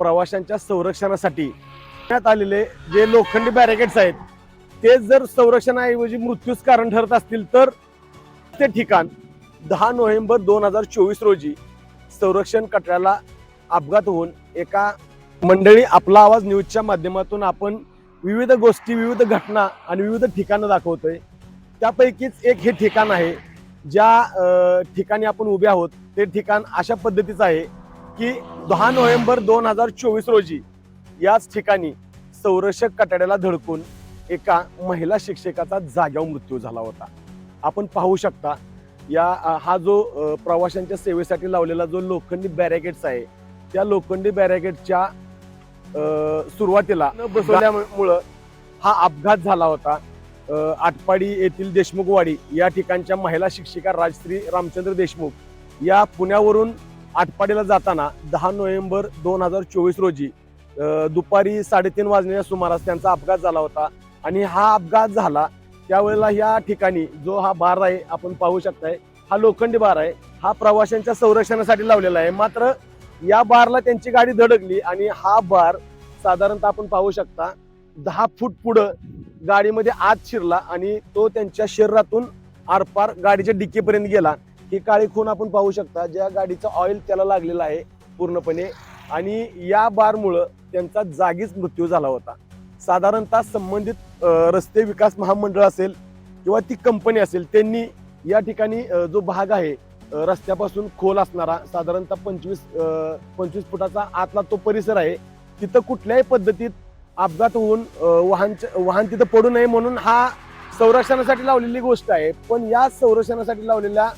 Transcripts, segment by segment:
प्रवाशांच्या संरक्षणासाठी करण्यात आलेले जे लोखंडी बॅरिकेड्स आहेत ते जर संरक्षणाऐवजी मृत्यूच कारण ठरत असतील तर ते ठिकाण दहा नोव्हेंबर दोन हजार चोवीस रोजी संरक्षण कटऱ्याला अपघात होऊन एका मंडळी आपला आवाज न्यूजच्या माध्यमातून आपण विविध गोष्टी विविध घटना आणि विविध ठिकाणं दाखवतोय. त्यापैकीच एक हे ठिकाण आहे ज्या ठिकाणी आपण उभे आहोत ते ठिकाण अशा पद्धतीचं आहे की दहा नोव्हेंबर दोन हजार चोवीस रोजी याच ठिकाणी संरक्षक कटाड्याला धडकून एका महिला शिक्षकाचा जाग्यावर मृत्यू झाला होता. आपण पाहू शकता या हा जो प्रवाशांच्या सेवेसाठी लावलेला जो लोखंडी बॅरिकेड्स आहे त्या लोखंडी बॅरिकेडच्या सुरुवातीला न बसवल्यामुळं हा अपघात झाला होता. आटपाडी येथील देशमुखवाडी या ठिकाणच्या महिला शिक्षिका राजश्री रामचंद्र देशमुख या पुण्यावरून आटपाडीला जाताना दहा नोव्हेंबर दोन हजार चोवीस रोजी दुपारी साडेतीन वाजण्याच्या सुमारास त्यांचा अपघात झाला होता. आणि हा अपघात झाला त्यावेळेला या ठिकाणी जो हा बार आहे आपण पाहू शकताय हा लोखंडी बार आहे. हा प्रवाशांच्या संरक्षणासाठी लावलेला आहे. मात्र या बारला त्यांची गाडी धडकली आणि हा बार साधारणतः आपण पाहू शकता दहा फूट पुढं गाडीमध्ये आत शिरला आणि तो त्यांच्या शरीरातून आरपार गाडीच्या डिक्कीपर्यंत गेला. ही काळी खून आपण पाहू शकता ज्या गाडीचं ऑइल त्याला लागलेलं आहे पूर्णपणे. आणि या बारमुळं त्यांचा जागीच मृत्यू झाला होता. साधारणतः संबंधित रस्ते विकास महामंडळ असेल किंवा ती कंपनी असेल त्यांनी या ठिकाणी जो भाग आहे रस्त्यापासून खोल असणारा साधारणतः पंचवीस पंचवीस फुटाचा आतला तो परिसर आहे तिथं कुठल्याही पद्धतीत अपघात होऊन वाहन वाहन तिथं पडू नये म्हणून हा संरक्षणासाठी लावलेली गोष्ट आहे. पण या संरक्षणासाठी लावलेल्या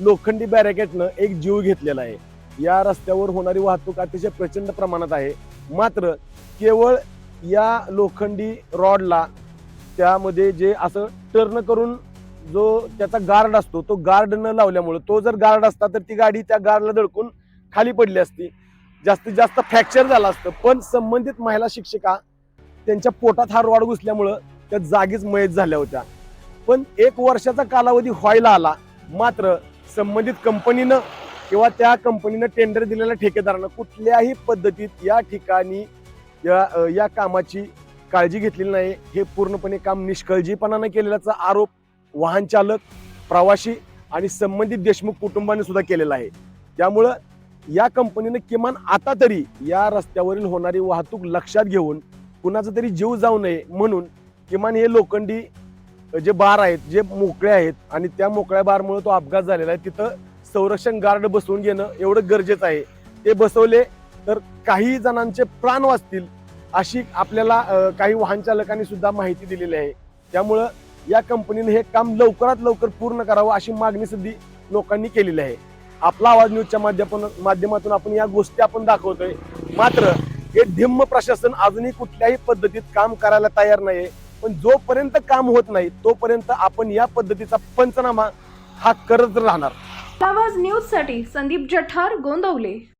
लोखंडी बॅरिकेडनं एक जीव घेतलेला आहे. या रस्त्यावर होणारी वाहतूक अतिशय प्रचंड प्रमाणात आहे. मात्र केवळ या लोखंडी रॉडला त्यामध्ये जे असं टर्न करून जो त्याचा गार्ड असतो तो गार्ड न लावल्यामुळे तो जर गार्ड असता तर ती गाडी त्या गार्डला धडकून खाली पडली असती. जास्तीत जास्त फ्रॅक्चर झालं असतं. पण संबंधित महिला शिक्षिका त्यांच्या पोटात हा रॉड घुसल्यामुळं त्या जागीच मयत झाल्या होत्या. पण एक वर्षाचा कालावधी व्हायला आला. मात्र संबंधित कंपनीनं किंवा त्या कंपनीनं टेंडर दिलेल्या ठेकेदारानं कुठल्याही पद्धतीत या ठिकाणी या या कामाची काळजी घेतलेली नाही. हे पूर्णपणे काम निष्काळजीपणानं केलेल्याचा आरोप वाहन चालक प्रवासी आणि संबंधित देशमुख कुटुंबाने सुद्धा केलेला आहे. त्यामुळं या कंपनीनं किमान आता तरी या रस्त्यावरील होणारी वाहतूक लक्षात घेऊन कुणाचा तरी जीव जाऊ नये म्हणून किमान हे लोखंडी जे बार आहेत जे मोकळे आहेत आणि त्या मोकळ्या बारमुळे तो अपघात झालेला आहे तिथं संरक्षण गार्ड बसवून घेणं एवढं गरजेचं आहे. ते बसवले तर काही जणांचे प्राण वाचतील अशी आपल्याला काही वाहन चालकांनी सुद्धा माहिती दिलेली आहे. त्यामुळं या कंपनीने हे काम लवकरात लवकर पूर्ण करावं अशी मागणी सध्या लोकांनी केलेली आहे. आपला आवाज न्यूजच्या माध्यमातून माध्यमातून आपण या गोष्टी आपण दाखवतोय. मात्र हे धिम्म प्रशासन अजूनही कुठल्याही पद्धतीत काम करायला तयार नाही पण जोपर्यंत काम होत नाही तोपर्यंत आपण या पद्धतीचा पंचनामा हा करत राहणार. आवाज न्यूजसाठी संदीप जठार गोंदवले.